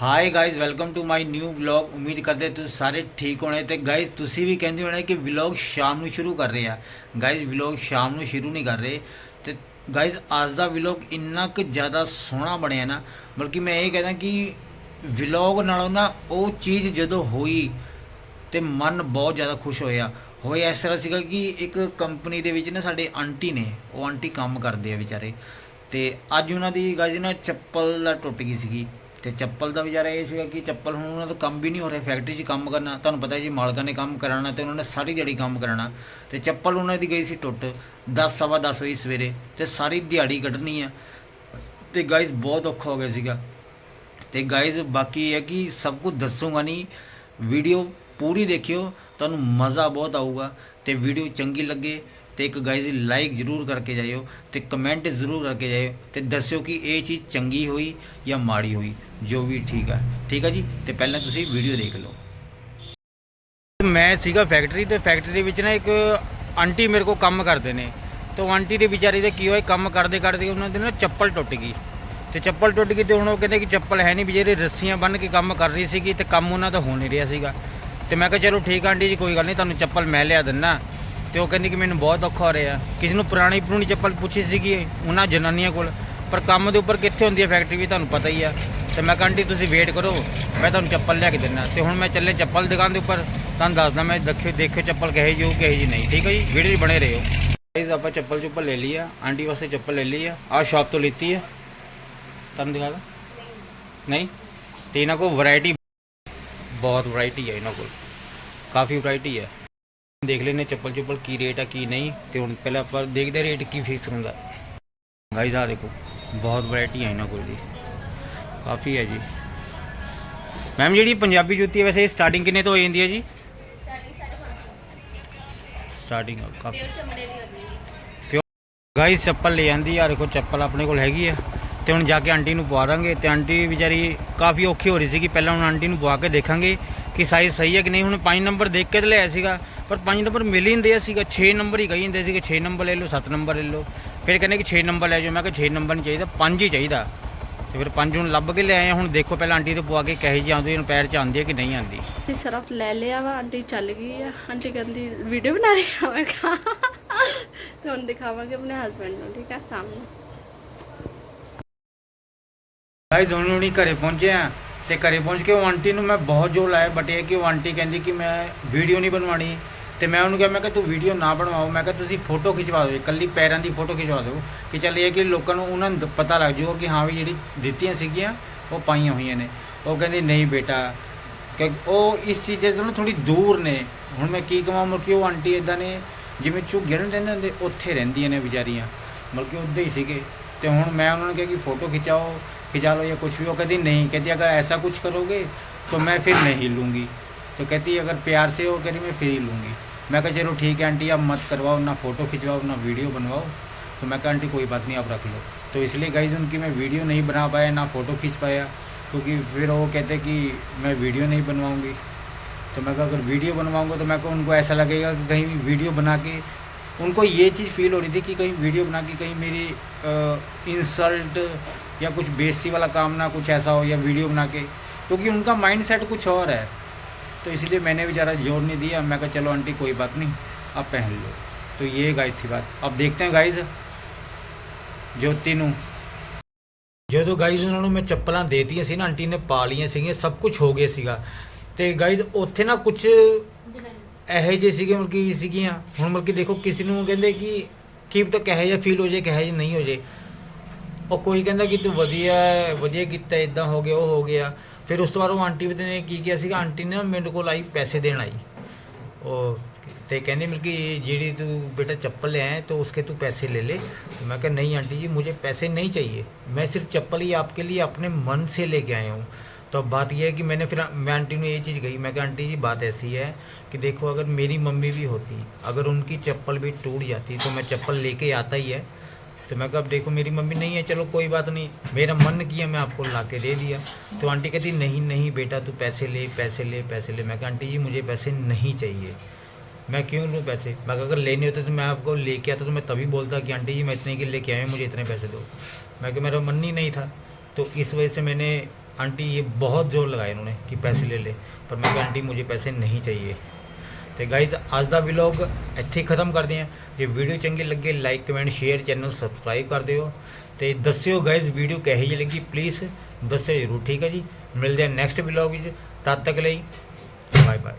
Hi guys welcome to my new vlog ਉਮੀਦ ਕਰਦੇ ਤੁਸੀਂ ਸਾਰੇ ਠੀਕ ਹੋਣੇ ਤੇ ਗਾਇਜ਼ ਤੁਸੀਂ ਵੀ ਕਹਿੰਦੇ ਹੋਣੇ ਕਿ ਵਲੌਗ ਸ਼ਾਮ ਨੂੰ ਸ਼ੁਰੂ ਕਰ ਰਹੇ ਆ ਗਾਇਜ਼ ਵਲੌਗ ਸ਼ਾਮ ਨੂੰ ਸ਼ੁਰੂ ਨਹੀਂ ਕਰ ਰਹੇ ਤੇ ਗਾਇਜ਼ ਅੱਜ ਦਾ ਵਲੌਗ ਇੰਨਾ ਕੁ ਜ਼ਿਆਦਾ ਸੋਹਣਾ ਬਣਿਆ ਨਾ ਬਲਕਿ ਮੈਂ ਇਹ ਕਹਿੰਦਾ ਕਿ ਵਲੌਗ ਨਾਲੋਂ ਨਾ ਉਹ ਚੀਜ਼ ਜਦੋਂ ਹੋਈ ਤੇ ਮਨ ਬਹੁਤ ਜ਼ਿਆਦਾ ਖੁਸ਼ ਹੋਇਆ ਹੋਇਆ ਇਸ ਤਰ੍ਹਾਂ ਸੀਗਾ ਕਿ ਇੱਕ ਕੰਪਨੀ ਦੇ ਵਿੱਚ ਨਾ ਸਾਡੇ ਆਂਟੀ ਨੇ ਉਹ ਆਂਟੀ ਕੰਮ ਕਰਦੇ ਆ ਵਿਚਾਰੇ ਤੇ ਅੱਜ ਉਹਨਾਂ ਦੀ ਗਾਇਜ਼ ਨਾ ਚੱਪਲ ਦਾ ਟੁੱਟ ਗਈ ਸੀਗੀ ਤੇ ਚੱਪਲ ਦਾ ਵਿਚਾਰਾ ਇਹ ਸੀਗਾ ਕਿ ਚੱਪਲ ਹੁਣ ਉਹਨਾਂ ਦਾ ਕੰਮ ਵੀ ਨਹੀਂ ਹੋ ਰਿਹਾ ਫੈਕਟਰੀ 'ਚ ਕੰਮ ਕਰਨਾ। ਤੁਹਾਨੂੰ ਪਤਾ ਜੀ ਮਾਲਕਾਂ ਨੇ ਕੰਮ ਕਰਾਉਣਾ ਤੇ ਉਹਨਾਂ ਨੇ ਸਾਰੀ ਦਿਹਾੜੀ ਕੰਮ ਕਰਾਉਣਾ। ਤੇ ਚੱਪਲ ਉਹਨਾਂ ਦੀ ਗਈ ਸੀ ਟੁੱਟ 10 ਸਵਾ 10 ਵਜੇ ਸਵੇਰੇ ਤੇ ਸਾਰੀ ਦਿਹਾੜੀ ਕੱਢਣੀ ਆ। ਤੇ ਗਾਇਜ਼ ਬਹੁਤ ਔਖਾ ਹੋ ਗਿਆ ਸੀਗਾ। ਤੇ ਗਾਇਜ਼ ਬਾਕੀ ਇਹ ਹੈ ਕਿ ਸਭ ਕੁਝ ਦੱਸੂਗਾ ਨਹੀਂ ਵੀਡੀਓ ਪੂਰੀ ਦੇਖਿਓ, ਤੁਹਾਨੂੰ ਮਜ਼ਾ ਬਹੁਤ ਆਊਗਾ ਤੇ ਵੀਡੀਓ ਚੰਗੀ ਲੱਗੇ। ਤੇ ਇੱਕ ਗਾਇਜ਼ ਲਾਈਕ ਜ਼ਰੂਰ ਕਰਕੇ ਜਾਇਓ ਤੇ ਕਮੈਂਟ ਜ਼ਰੂਰ ਕਰਕੇ ਜਾਇਓ ਤੇ ਦੱਸਿਓ ਕਿ ਇਹ ਚੀਜ਼ ਚੰਗੀ ਹੋਈ ਜਾਂ ਮਾੜੀ ਹੋਈ, ਜੋ ਵੀ ਠੀਕ ਆ। ਠੀਕ ਆ ਜੀ? ਤੇ ਪਹਿਲਾਂ ਤੁਸੀਂ ਵੀਡੀਓ ਦੇਖ ਲਓ। ਮੈਂ ਸੀਗਾ ਫੈਕਟਰੀ ਤੇ ਫੈਕਟਰੀ ਦੇ ਵਿੱਚ ਨਾ ਇੱਕ ਆਂਟੀ ਮੇਰੇ ਕੋਲ ਕੰਮ ਕਰਦੇ ਨੇ। ਤੇ ਉਹ ਆਂਟੀ ਦੇ ਵਿਚਾਰੀ ਦੇ ਕੀ ਹੋਇਆ ਕੰਮ ਕਰਦੇ ਕਰਦੇ ਉਹਨਾਂ ਦੇ ਨਾ ਚੱਪਲ ਟੁੱਟ ਗਈ। ਤੇ ਚੱਪਲ ਟੁੱਟ ਗਈ ਤੇ ਹੁਣ ਉਹ ਕਹਿੰਦੇ ਕਿ ਚੱਪਲ ਹੈ ਨਹੀਂ, ਵੀ ਜਿਹੜੇ ਰੱਸੀਆਂ ਬੰਨ੍ਹ ਕੇ ਕੰਮ ਕਰ ਰਹੀ ਸੀਗੀ ਤੇ ਕੰਮ ਉਹਨਾਂ ਦਾ ਹੋ ਨਹੀਂ ਰਿਹਾ ਸੀਗਾ। ਤੇ ਮੈਂ ਕਿਹਾ, ਚਲੋ ਠੀਕ ਆਂਟੀ ਜੀ, ਕੋਈ ਗੱਲ ਨਹੀਂ, ਤੁਹਾਨੂੰ ਚੱਪਲ ਮੈਂ ਲਿਆ ਦਿੰਦਾ ਤੇ ਉਹ ਕਹਿੰਦੀ ਕਿ ਮੈਨੂੰ ਬਹੁਤ ਔਖਾ ਹੋ ਰਿਹਾ। ਕਿਸੇ ਨੂੰ ਪੁਰਾਣੀ ਪੁਰਾਣੀ ਚੱਪਲ ਪੁੱਛੀ ਸੀਗੀ ਉਹਨਾਂ ਜਨਾਨੀਆਂ ਕੋਲ। ਪਰ ਕੰਮ ਦੇ ਉੱਪਰ ਕਿੱਥੇ ਹੁੰਦੀ ਹੈ ਫੈਕਟਰੀ ਵੀ ਤੁਹਾਨੂੰ ਪਤਾ ਹੀ ਆ। ਤੇ ਮੈਂ ਕਿਹਾ, ਆਂਟੀ, ਤੁਸੀਂ ਵੇਟ ਕਰੋ। ਮੈਂ ਤੁਹਾਨੂੰ ਚੱਪਲ ਲਿਆ ਕੇ ਦਿੰਦਾ। ਤੇ ਹੁਣ ਮੈਂ ਚੱਲੇ ਚੱਪਲ ਦੁਕਾਨ ਦੇ ਉੱਪਰ। ਤੁਹਾਨੂੰ ਦੱਸਦਾ ਮੈਂ, ਦੇਖਿਓ ਦੇਖਿਓ ਚੱਪਲ ਕਹੇ ਜੀ ਉਹ ਕਹੇ ਜੀ ਨਹੀਂ। ਠੀਕ ਹੈ ਜੀ? ਵੀਡੀਓ ਬਣੇ ਰਹੋ। ਗਾਈਜ਼ ਆਪਾਂ ਚੱਪਲ ਚੁੱਪਲ ਲੈ ਲਈ ਆ। ਆਂਟੀ ਵਾਸਤੇ ਚੱਪਲ ਲੈ ਲਈ ਆ। ਆਹ ਸ਼ਾਪ ਤੋਂ ਲਿੱਤੀ ਆ। ਤੁਹਾਨੂੰ ਦਿਖਾ ਦਾਂ? ਨਹੀਂ? ਤੇ ਇਹਨਾਂ ਕੋਲ ਵੈਰਾਈਟੀ ਬਹੁਤ ਵੈਰਾਈਟੀ ਹੈ ਇਹਨਾਂ ਕੋਲ। ਕਾਫੀ ਵੈਰਾਈਟੀ ਹੈ ਦੇਖ ਲੈਨੇ ਚੱਪਲ ਚੁੱਪਲ ਕੀ ਰੇਟ ਆ ਕੀ ਨਹੀਂ ਤੇ ਹੁਣ ਪਹਿਲਾਂ ਆਪਾਂ ਦੇਖਦੇ ਰੇਟ ਕੀ ਫਿਕਸ ਹੁੰਦਾ। ਗਾਈਜ਼ ਆ ਦੇਖੋ ਬਹੁਤ ਵੈਰਾਈਟੀ ਹੈ ਇਹਨਾਂ ਕੋਲ ਜੀ। ਕਾਫੀ ਹੈ ਜੀ। ਮੈਮ ਜਿਹੜੀ ਪੰਜਾਬੀ ਜੁੱਤੀ ਹੈ ਵੈਸੇ ਸਟਾਰਟਿੰਗ ਕਿੰਨੇ ਤੋਂ ਹੋ ਜਾਂਦੀ ਹੈ ਜੀ? ਸਟਾਰਟਿੰਗ ਕਾਫੀ। ਪਿਓਰ ਗਾਈਸ ਚੱਪਲ ਲੈ ਜਾਂਦੀ ਆ ਦੇਖੋ ਚੱਪਲ ਆਪਣੇ ਕੋਲ ਹੈਗੀ ਆ। ਤੇ ਹੁਣ ਜਾ ਕੇ ਆਂਟੀ ਨੂੰ ਪਵਾ ਦਾਂਗੇ ਤੇ ਆਂਟੀ ਵਿਚਾਰੀ ਕਾਫੀ ਔਖੀ ਹੋ ਰਹੀ ਸੀ ਕਿ ਪਹਿਲਾਂ ਹੁਣ ਆਂਟੀ ਨੂੰ ਪਵਾ ਕੇ ਦੇਖਾਂਗੇ ਕਿ ਸਾਈਜ਼ ਸਹੀ ਹੈ ਕਿ ਨਹੀਂ। ਹੁਣ 5 ਨੰਬਰ ਦੇਖ ਕੇ ਤੇ ਲਿਆ ਸੀਗਾ। ਪਰ 5 ਨੰਬਰ ਮਿਲ ਹੀ ਨਹੀਂ ਰਿਹਾ ਸੀਗਾ 6 ਨੰਬਰ ਹੀ ਕਹੀ ਜਾਂਦੇ ਸੀਗੇ 6 ਨੰਬਰ ਲੈ ਲਓ 7 ਨੰਬਰ ਲੈ ਲਓ। ਫਿਰ ਕਹਿੰਦੇ ਕਿ 6 ਨੰਬਰ ਲੈ ਜਾਓ ਮੈਂ ਕਿਹਾ 6 ਨੰਬਰ ਨਹੀਂ ਚਾਹੀਦਾ 5 ਹੀ ਚਾਹੀਦਾ। ਤੇ ਫਿਰ 5 ਹੁਣ ਲੱਭ ਕੇ ਲੈ ਆਏ। ਹੁਣ ਦੇਖੋ ਪਹਿਲਾਂ ਆਂਟੀ ਤੋਂ ਪਵਾ ਕੇ ਕਹੇ ਜੀ ਆਉਂਦੀ ਹੁਣ ਪੈਰ ਚ ਆਉਂਦੀ ਹੈ ਕਿ ਨਹੀਂ ਆਉਂਦੀ। ਤੇ ਸਰਫ ਲੈ ਲਿਆ ਵਾ ਆਂਟੀ ਚੱਲ ਗਈ ਆ। ਆਂਟੀ ਕਹਿੰਦੀ ਵੀਡੀਓ ਬਣਾ ਰਹੀ ਆ? ਮੈਂ ਕਿਹਾ ਤੇ ਹੁਣ ਦਿਖਾਵਾਂਗੇ ਆਪਣੇ ਹਸਬੰਡ ਨੂੰ ਠੀਕ ਆ ਸਾਹਮਣੇ। ਗਾਈਜ਼ ਹੁਣ ਹੁਣੀ ਘਰੇ ਪਹੁੰਚੇ ਆ। ਤੇ ਘਰੇ ਪਹੁੰਚ ਕੇ ਉਹ ਆਂਟੀ ਨੂੰ ਮੈਂ ਬਹੁਤ ਜ਼ੋਰ ਲਾਇਆ ਬਟ ਇਹ ਕਿ ਉਹ ਆਂਟੀ ਕਹਿੰਦੀ ਕਿ ਮੈਂ ਵੀਡੀਓ ਨਹੀਂ ਬਣਵਾਣੀ ਤੇ ਮੈਂ ਉਹਨੂੰ ਕਿਹਾ ਮੈਂ ਕਿਹਾ ਤੂੰ ਵੀਡੀਓ ਨਾ ਬਣਵਾਓ ਮੈਂ ਕਿਹਾ ਤੁਸੀਂ ਫੋਟੋ ਖਿਚਵਾ ਦਿਓ ਇਕੱਲੀ ਪੈਰਾਂ ਦੀ ਫੋਟੋ ਖਿਚਵਾ ਦਿਓ ਕਿ ਚੱਲ ਇਹ ਕਿ ਲੋਕਾਂ ਨੂੰ ਉਹਨਾਂ ਨੂੰ ਦ- ਪਤਾ ਲੱਗ ਜਾਊਗਾ ਕਿ ਹਾਂ ਵੀ ਜਿਹੜੀ ਦਿੱਤੀਆਂ ਸੀਗੀਆਂ ਉਹ ਪਾਈਆਂ ਹੋਈਆਂ ਨੇ ਉਹ ਕਹਿੰਦੀ ਨਹੀਂ ਬੇਟਾ ਕਿ ਉਹ ਇਸ ਚੀਜ਼ ਤੋਂ ਨਾ ਥੋੜੀ ਦੂਰ ਨੇ ਹੁਣ ਮੈਂ ਕੀ ਕਹਾਂ ਮਤਲਬ ਕਿ ਉਹ ਆਂਟੀ ਇਦਾਂ ਨੇ ਜਿਵੇਂ ਝੁੱਗੀਆਂ ਨੂੰ ਰਹਿੰਦੇ ਹੁੰਦੇ ਉੱਥੇ ਰਹਿੰਦੀਆਂ ਨੇ ਵਿਚਾਰੀਆਂ ਮਤਲਬ ਕਿ ਉੱਦਾਂ ਹੀ ਸੀਗੇ ਤੇ ਹੁਣ ਮੈਂ ਉਹਨਾਂ ਨੂੰ ਕਿਹਾ ਕਿ ਫੋਟੋ ਖਿਚਾਓ खिंचा लो या कुछ भी वो कहती नहीं कहती अगर ऐसा कुछ करोगे तो मैं फिर नहीं लूँगी तो कहती अगर प्यार से वो कह रही मैं फिर ही लूँगी मैं कहा, चलो ठीक है, आंटी, आप मत करवाओ, ना फ़ोटो खिंचवाओ, ना वीडियो बनवाओ। तो मैं कहा, आंटी, कोई बात नहीं, आप रख लो। तो इसलिए गाइज़ उनकी मैं वीडियो नहीं बना पाया, ना फ़ोटो खींच पाया, क्योंकि फिर वो कहते कि मैं वीडियो नहीं बनवाऊँगी। तो मैं कहा, अगर वीडियो बनवाऊँगा तो मैं को उनको ऐसा लगेगा कि कहीं वीडियो बना के उनको ये चीज़ फील हो रही थी कि कहीं वीडियो बना के कहीं मेरी इंसल्ट या कुछ बेइज्जती वाला काम ना कुछ ऐसा हो या वीडियो बना के। क्योंकि उनका माइंड सेट कुछ और है। तो इसलिए मैंने भी ज़्यादा जोर नहीं दिया मैं कहा चलो आंटी कोई बात नहीं अब पहन लो तो ये गाइज थी बात अब देखते हैं गाइज ਜੋਤੀ ਨੂੰ ਜਦੋਂ ਗਾਈਜ਼ ਉਹਨਾਂ ਨੂੰ ਮੈਂ ਚੱਪਲਾਂ ਦੇਤੀਆਂ ਸੀ ਨਾ ਆਂਟੀ ਨੇ ਪਾ ਲਈਆਂ ਸੀਗੀਆਂ ਸਭ ਕੁਝ ਹੋ ਗਿਆ ਸੀਗਾ ਤੇ ਗਾਈਜ਼ ਉੱਥੇ ਨਾ ਕੁਝ ਇਹੋ ਜਿਹੇ ਸੀਗੇ ਮਤਲਬ ਕਿ ਸੀਗੀਆਂ ਹੁਣ ਮਤਲਬ ਕਿ ਦੇਖੋ ਕਿਸੇ ਨੂੰ ਕਹਿੰਦੇ ਕਿ ਕੀ ਪਤਾ ਕਹੇ ਜਿਹਾ ਫੀਲ ਹੋ ਜਾਏ ਕਹੇ ਜਿਹਾ ਨਹੀਂ ਹੋ ਜਾਏ ਉਹ ਕੋਈ ਕਹਿੰਦਾ ਕਿ ਤੂੰ ਵਧੀਆ ਹੈ, ਵਧੀਆ ਕੀਤਾ ਇਦਾਂ ਹੋ ਗਿਆ ਉਹ ਹੋ ਗਿਆ ਫਿਰ ਉਸ ਤੋਂ ਬਾਅਦ ਉਹ ਆਂਟੀ ਨੇ ਕੀ ਕੀਤਾ ਸੀਗਾ ਆਂਟੀ ਨੇ ਨਾ ਮੇਰੇ ਕੋਲ ਆਈ ਪੈਸੇ ਦੇਣ ਆਈ ਉਹ ਤੇ ਕਹਿੰਦੀ ਮਿਲ ਕਿ ਜਿਹੜੀ तू बेटा चप्पल ले आए तो उसके तू पैसे ले ले तो मैं कहा नहीं आंटी जी मुझे पैसे नहीं चाहिए मैं सिर्फ चप्पल ही आपके लिए अपने मन से लेके आया हूँ तो अब बात यह है कि मैंने फिर मैं आंटी ने ये चीज़ कही मैं कहा आंटी जी बात ऐसी है कि देखो अगर मेरी मम्मी भी होती अगर उनकी चप्पल भी टूट जाती तो मैं चप्पल लेके आता ही है तो मैं कहा देखो, मेरी मम्मी नहीं है, चलो कोई बात नहीं। मेरा मन किया, मैं आपको ला के दे दिया। तो आंटी कहती, नहीं नहीं बेटा, तू पैसे ले पैसे ले पैसे ले। मैं कहा, आंटी जी, मुझे पैसे नहीं चाहिए। मैं क्यों लूँ पैसे? मैं अगर लेने होते तो मैं आपको लेके आता तो मैं तभी बोलता कि, आंटी जी, मैं इतने के लेके आया मुझे इतने पैसे दो मैं कि मेरा मन ही नहीं था। तो इस वजह से मैंने, आंटी, ये बहुत ज़ोर लगाए इन्होंने कि पैसे ले ले। पर मैं आंटी, मुझे पैसे नहीं चाहिए। ਤੇ ਗਾਇਜ਼ ਅੱਜ ਦਾ ਵਲੌਗ ਇੱਥੇ ਖਤਮ ਕਰਦੇ ਹਾਂ। ਜੇ ਵੀਡੀਓ ਚੰਗੀ ਲੱਗੇ like comment share channel subscribe ਕਰ ਦਿਓ। ਤੇ ਦੱਸਿਓ ਗਾਇਜ਼ ਵੀਡੀਓ ਕਿਹੋ ਜਿਹੀ ਲੱਗੀ? ਪਲੀਜ਼ ਦੱਸਿਓ ਜ਼ਰੂਰ, ਠੀਕ ਹੈ ਜੀ? ਮਿਲਦੇ ਹਾਂ ਨੈਕਸਟ ਵਲੌਗ ਵਿੱਚ। ਤਦ ਤੱਕ ਲਈ ਬਾਏ ਬਾਏ